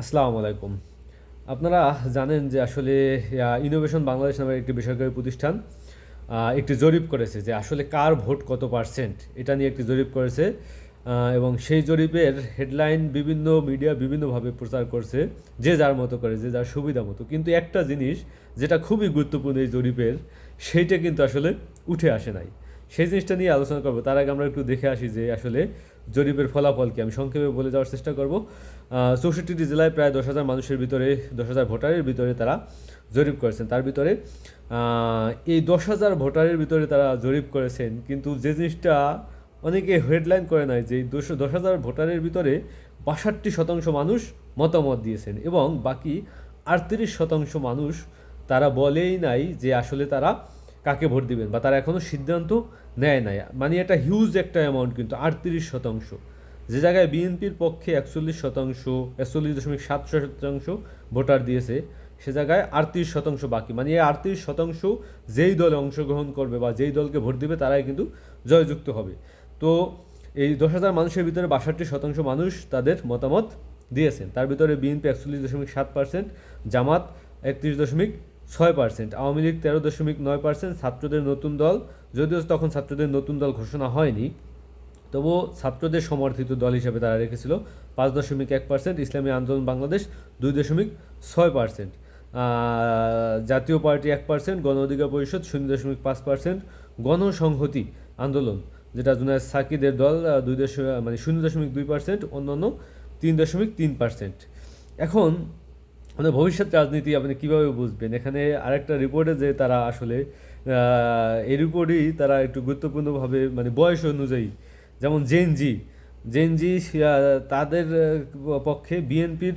আসসালামু আলাইকুম। আপনারা জানেন যে আসলে ইনোভেশন বাংলাদেশ নামের একটি বেসরকারি প্রতিষ্ঠান একটি জরিপ করেছে যে আসলে কার ভোট কত পার্সেন্ট এটা নিয়ে একটি জরিপ করেছে এবং সেই জরিপের হেডলাইন বিভিন্ন মিডিয়া বিভিন্নভাবে প্রচার করছে, যে যার মতো করে, যে যার সুবিধা মতো। কিন্তু একটা জিনিস যেটা খুবই গুরুত্বপূর্ণ এই জরিপের, সেইটা কিন্তু আসলে উঠে আসে নাই। সেই জিনিসটা নিয়ে আলোচনা করব। তার আগে আমরা একটু দেখে আসি যে আসলে জরিপের ফলাফল কি। আমি সংক্ষেপে বলে যাওয়ার চেষ্টা করব। চৌষট্টিটি জেলায় প্রায় দশ হাজার মানুষের ভিতরে, দশ হাজার ভোটারের ভিতরে তারা জরিপ করেছেন। তার ভিতরে এই দশ হাজার ভোটারের ভিতরে তারা জরিপ করেছেন, কিন্তু যে জিনিসটা অনেকে হেডলাইন করে নাই যে দুশো, দশ হাজার ভোটারের ভিতরে বাষট্টি শতাংশ মানুষ মতামত দিয়েছেন এবং বাকি আটত্রিশ শতাংশ মানুষ তারা বলেই নাই যে আসলে তারা কাকে ভোট দিবেন? বা তারা এখনও সিদ্ধান্ত নেয় নাই। মানে এটা হিউজ একটা অ্যামাউন্ট কিন্তু, আটত্রিশ শতাংশ। যে জায়গায় বিএনপির পক্ষে একচল্লিশ শতাংশ, একচল্লিশ দশমিক সাত শতাংশ ভোটার দিয়েছে, সে জায়গায় আটত্রিশ শতাংশ বাকি। মানে এই আটত্রিশ শতাংশ যেই দলে অংশগ্রহণ করবে বা যেই দলকে ভোট দিবে, তারাই কিন্তু জয়যুক্ত হবে। তো এই দশ হাজার মানুষের ভিতরে বাষট্টি শতাংশ মানুষ তাদের মতামত দিয়েছেন। তার ভিতরে বিএনপি একচল্লিশ দশমিক সাত পার্সেন্ট, জামাত একত্রিশ দশমিক ছয় পার্সেন্ট আওয়ামী লীগ তেরো দশমিক নয় পার্সেন্ট ছাত্রদের নতুন দল। যদিও তখন ছাত্রদের নতুন দল ঘোষণা হয়নি, তবুও ছাত্রদের সমর্থিত দল হিসাবে তারা রেখেছিল পাঁচ দশমিক এক পার্সেন্ট ইসলামী আন্দোলন বাংলাদেশ দুই দশমিক ছয় পার্সেন্ট জাতীয় পার্টি এক পার্সেন্ট গণ অধিকার পরিষদ শূন্য দশমিক পাঁচ পার্সেন্ট গণসংহতি আন্দোলন, যেটা জুনায়দ সাকিদের দল দুই দশমিক মানে শূন্য দশমিক দুই পার্সেন্ট অন্যান্য তিন দশমিক তিন পার্সেন্ট এখন মানে ভবিষ্যৎ রাজনীতি আপনি কীভাবে বুঝবেন? এখানে আরেকটা রিপোর্টে যে তারা আসলে এই রিপোর্টেই তারা একটু গুরুত্বপূর্ণভাবে মানে বয়স অনুযায়ী, যেমন জেনজি জেনজি তাদের পক্ষে বিএনপির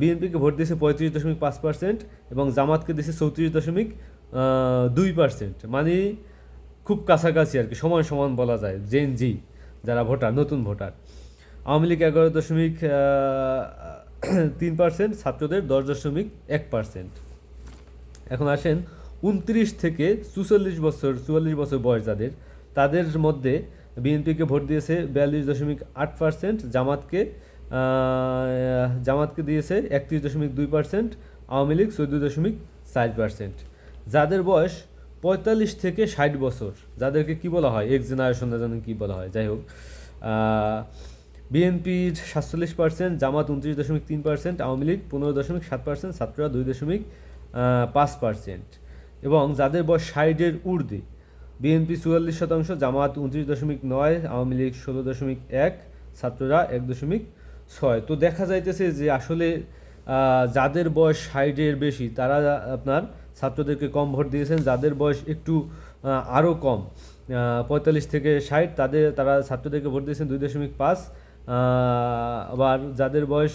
বিএনপিকে ভোট দিয়েছে পঁয়ত্রিশ দশমিক পাঁচ পার্সেন্ট এবং জামাতকে দিয়েছে চৌত্রিশ দশমিক দুই পার্সেন্ট মানে খুব কাছাকাছি আর কি, সমান সমান বলা যায় জেন জি যারা ভোটার, নতুন ভোটার। আওয়ামী লীগ এগারো দশমিক তিন পার্সেন্ট ছাত্রদের দশ দশমিক এক পার্সেন্ট এখন আসেন, উনত্রিশ থেকে চুচল্লিশ বছর, চুয়াল্লিশ বছর বয়স যাদের, তাদের মধ্যে বিএনপিকে ভোট দিয়েছে বিয়াল্লিশ দশমিক আট পার্সেন্ট জামাতকে জামাতকে দিয়েছে একত্রিশ দশমিক দুই পার্সেন্ট আওয়ামী লীগ চোদ্দ দশমিক চার পার্সেন্ট যাদের বয়স পঁয়তাল্লিশ থেকে ষাট বছর, যাদেরকে কি বলা হয়? এক্স জেনারেশন জানেন কী বলা হয়? যাই হোক বিএনপির সাতচল্লিশ পার্সেন্ট জামাত উনত্রিশ দশমিক তিন পার্সেন্ট আওয়ামী লীগ পনেরো দশমিক সাত পার্সেন্ট ছাত্ররা দুই দশমিক পাঁচ পার্সেন্ট এবং যাদের বয়স ষাটের ঊর্ধ্বে, বিএনপি চুয়াল্লিশ শতাংশ, জামাত উনত্রিশ দশমিক নয়, আওয়ামী লীগ ষোলো দশমিক এক, ছাত্ররা এক দশমিক ছয়। তো দেখা যাইতেছে যে আসলে যাদের বয়স ষাটের বেশি, তারা আপনার ছাত্রদেরকে কম ভোট দিয়েছেন, যাদের বয়স একটু আরও কম পঁয়তাল্লিশ থেকে ষাট, তাদের, তারা ছাত্রদেরকে ভোট দিয়েছেন দুই দশমিক পাঁচ আবার যাদের বয়স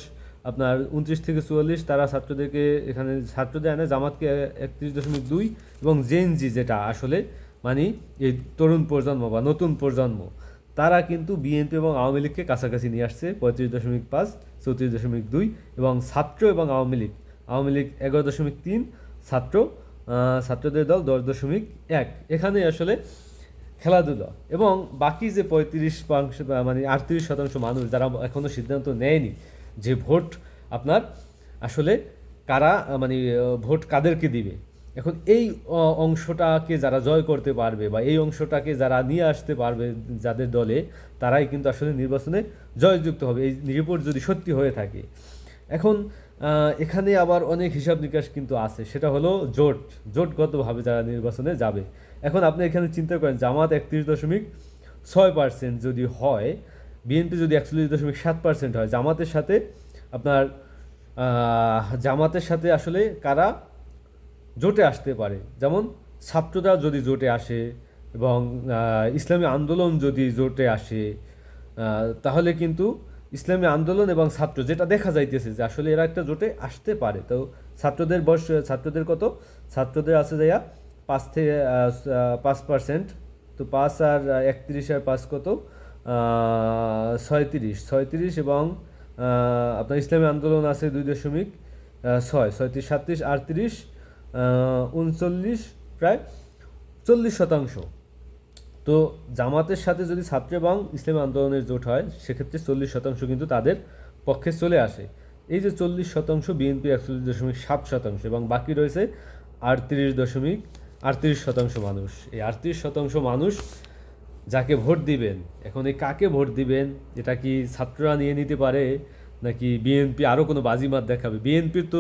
আপনার উনত্রিশ থেকে চুয়াল্লিশ, তারা ছাত্রদেরকে এখানে ছাত্রদের আনে জামাতকে একত্রিশ দশমিক দুই এবং জেনজি যেটা আসলে মানে এই তরুণ প্রজন্ম বা নতুন প্রজন্ম, তারা কিন্তু বিএনপি এবং আওয়ামী লীগকে কাছাকাছি নিয়ে আসছে পঁয়ত্রিশ দশমিক পাঁচ, চৌত্রিশ দশমিক দুই এবং ছাত্র এবং আওয়ামী লীগ। আওয়ামী লীগ এগারো দশমিক তিন, ছাত্র ছাত্রদের দল দশ দশমিক এক। এখানে আসলে খেলাধুলা। এবং বাকি যে পঁয়ত্রিশ শতাংশ মানে আটত্রিশ শতাংশ মানুষ যারা এখনও সিদ্ধান্ত নেয়নি যে ভোট আপনার আসলে কারা মানে ভোট কাদেরকে দিবে, এখন এই অংশটাকে যারা জয় করতে পারবে বা এই অংশটাকে যারা নিয়ে আসতে পারবে যাদের দলে, তারাই কিন্তু আসলে নির্বাচনে জয়যুক্ত হবে। এই রিপোর্ট যদি সত্যি হয়ে থাকে। এখন এখানে আবার অনেক হিসাব নিকাশ কিন্তু আছে। সেটা হলো জোট। জোটগতভাবে যারা নির্বাচনে যাবে এখন আপনি এখানে চিন্তা করেন, জামাত একত্রিশ দশমিক ছয় পার্সেন্ট যদি হয়, বিএনপি যদি একচল্লিশ দশমিক সাত পার্সেন্ট হয়, জামাতের সাথে আপনার জামাতের সাথে আসলে কারা জোটে আসতে পারে? যেমন ছাত্ররা যদি জোটে আসে এবং ইসলামী আন্দোলন যদি জোটে আসে তাহলে কিন্তু ইসলামী আন্দোলন এবং ছাত্র, যেটা দেখা যাইতেছে যে আসলে এরা একটা জোটে আসতে পারে। তো ছাত্রদের বয়স, ছাত্রদের কত? ছাত্রদের আছে যাইয়া পাঁচ থেকে পাঁচ পার্সেন্ট তো পাঁচ আর একত্রিশ আর পাঁচ কত? ছয়ত্রিশ। ছয়ত্রিশ এবং আপনার ইসলামী আন্দোলন আছে দুই দশমিক ছয়। ছয়ত্রিশ, সাতত্রিশ, আটত্রিশ উনচল্লিশ প্রায় চল্লিশ শতাংশ। তো জামাতের সাথে যদি ছাত্র এবং ইসলামী আন্দোলনের জোট হয়, সেক্ষেত্রে চল্লিশ শতাংশ কিন্তু তাদের পক্ষে চলে আসে। এই যে চল্লিশ শতাংশ বিএনপি একচল্লিশ দশমিক সাত শতাংশ এবং বাকি রয়েছে আটত্রিশ দশমিক আটত্রিশ শতাংশ মানুষ। এই আটত্রিশ শতাংশ মানুষ যাকে ভোট দিবেন, এখন এই কাকে ভোট দিবেন, এটা কি ছাত্ররা নিয়ে নিতে পারে, নাকি বিএনপি আরও কোনো বাজিমাত দেখাবে? বিএনপির তো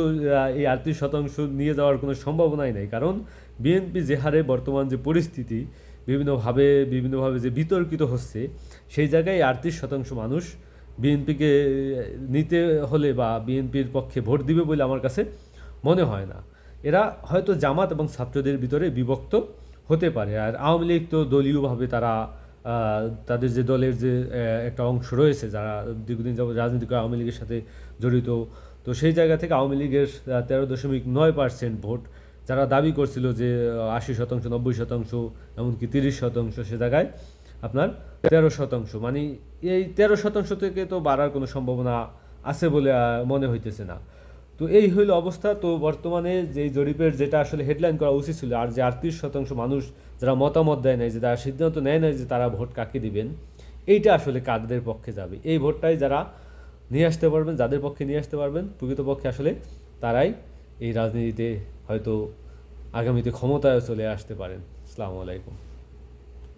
এই আটত্রিশ শতাংশ নিয়ে যাওয়ার কোনো সম্ভাবনাই নেই। কারণ বিএনপি যে হারে বর্তমান যে পরিস্থিতি, বিভিন্নভাবে বিভিন্নভাবে যে বিতর্কিত হচ্ছে, সেই জায়গায় আটত্রিশ শতাংশ মানুষ বিএনপিকে নিতে হলে বা বিএনপির পক্ষে ভোট দিবে বলে আমার কাছে মনে হয় না। এরা হয়তো জামাত এবং ছাত্রদের ভিতরে বিভক্ত হতে পারে। আর আওয়ামী লীগ তো দলীয়ভাবে তারা তাদের যে দলের যে একটা অংশ রয়েছে, যারা দীর্ঘদিন যাবত রাজনীতি করে আওয়ামী লীগের সাথে জড়িত, তো সেই জায়গা থেকে আওয়ামী লীগের তেরো দশমিক নয় পার্সেন্ট ভোট যারা দাবি করছিল যে আশি শতাংশ, নব্বই শতাংশ, এমনকি তিরিশ শতাংশ সে জায়গায় আপনার তেরো শতাংশ। মানে এই তেরো শতাংশ থেকে তো বাড়ার কোনো সম্ভাবনা আছে বলে মনে হইতেছে না। তো এই হইল অবস্থা। তো বর্তমানে যে জরিপের যেটা আসলে হেডলাইন করা উচিত ছিল, আর যে আটত্রিশ শতাংশ মানুষ যারা মতামত দেয় নাই, যে তারা সিদ্ধান্ত নেয় নাই যে তারা ভোট কাকে দিবেন, এইটা আসলে কাদের পক্ষে যাবে? এই ভোটটাই যারা নিয়ে আসতে পারবেন, যাদের পক্ষে নিয়ে আসতে পারবেন, প্রকৃতপক্ষে আসলে তারাই এই রাজনীতিতে হয়তো আগামীতে ক্ষমতায় চলে আসতে পারেন। আসসালামু আলাইকুম।